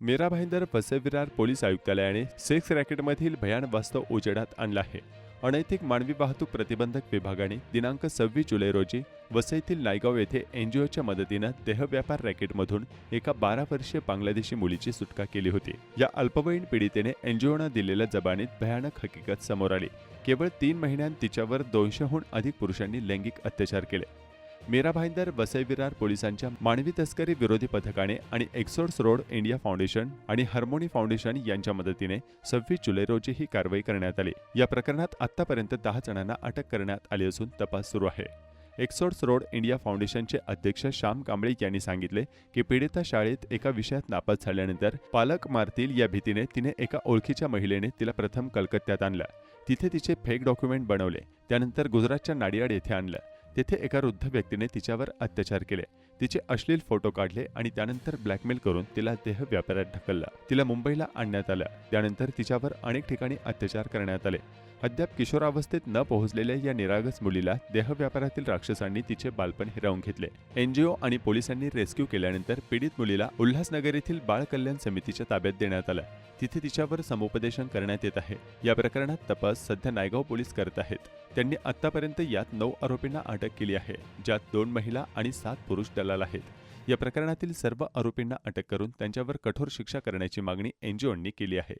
Mira Bhayandar Vasai Virar police आयुक्तालयाने sex रॅकेटमधील भयान वास्तव उजेडात आणला आहे. अनैतिक मानवी वाहतूक प्रतिबंधक विभागाने दिनांक सव्वीस जुलै रोजी वसईतील नायगाव येथे एनजीओच्या मदतीनं देहव्यापार रॅकेटमधून एका बारा वर्षीय बांगलादेशी मुलीची सुटका केली होती. या अल्पवयीन पीडितेने एनजीओनं दिलेल्या जबानीत भयानक हकीकत समोर आली. केवळ तीन महिन्यांत तिच्यावर दोनशेहून अधिक पुरुषांनी लैंगिक अत्याचार केले. मीरा भाईंदर वसई विरार पोलिसांच्या मानवी तस्करी विरोधी पथकाने आणि एक्सोर्स रोड इंडिया फाउंडेशन आणि हार्मोनी फाउंडेशन यांच्या मदतीने सव्वीस जुलै रोजी ही कारवाई करण्यात आली. या प्रकरणात आतापर्यंत दहा जणांना अटक करण्यात आली असून तपास सुरू आहे. एक्सोर्स रोड इंडिया फाउंडेशनचे अध्यक्ष श्याम कांबळे यांनी सांगितले की पीडिता शाळेत एका विषयात नापास झाल्यानंतर पालक मारतील या भीतीने तिने एका ओळखीच्या महिलेने तिला प्रथम कलकत्त्यात आणलं. तिथे तिचे फेक डॉक्युमेंट बनवले. त्यानंतर गुजरातच्या नाडियाड येथे आणलं. तेथे एका वृद्ध व्यक्तीने तिच्यावर अत्याचार केले. तिचे अश्लील फोटो काढले आणि त्यानंतर ब्लॅकमेल करून तिला देह व्यापारात ढकलला. तिला मुंबईला आणण्यात आलं. त्यानंतर तिच्यावर अनेक ठिकाणी अत्याचार करण्यात आले. अद्याप किशोरावस्थेत न पोहोचलेल्या या निरागस मुलीला देह व्यापारातील राक्षसांनी तिचे बालपण हिरावून घेतले. एनजीओ आणि पोलिसांनी रेस्क्यू केल्यानंतर पीडित मुलीला उल्हासनगर येथील बाळ कल्याण समितीच्या ताब्यात देण्यात आलं. तिथे तिच्यावर समुपदेशन करण्यात येत आहे. या प्रकरणात तपास सध्या नायगाव पोलीस करत आहेत. त्यांनी आतापर्यंत यात नऊ आरोपींना अटक केली आहे ज्यात दोन महिला आणि सात पुरुष दलाल आहेत. या प्रकरणातील सर्व आरोपींना अटक करून त्यांच्यावर कठोर शिक्षा करण्याची मागणी एनजीओंनी केली आहे.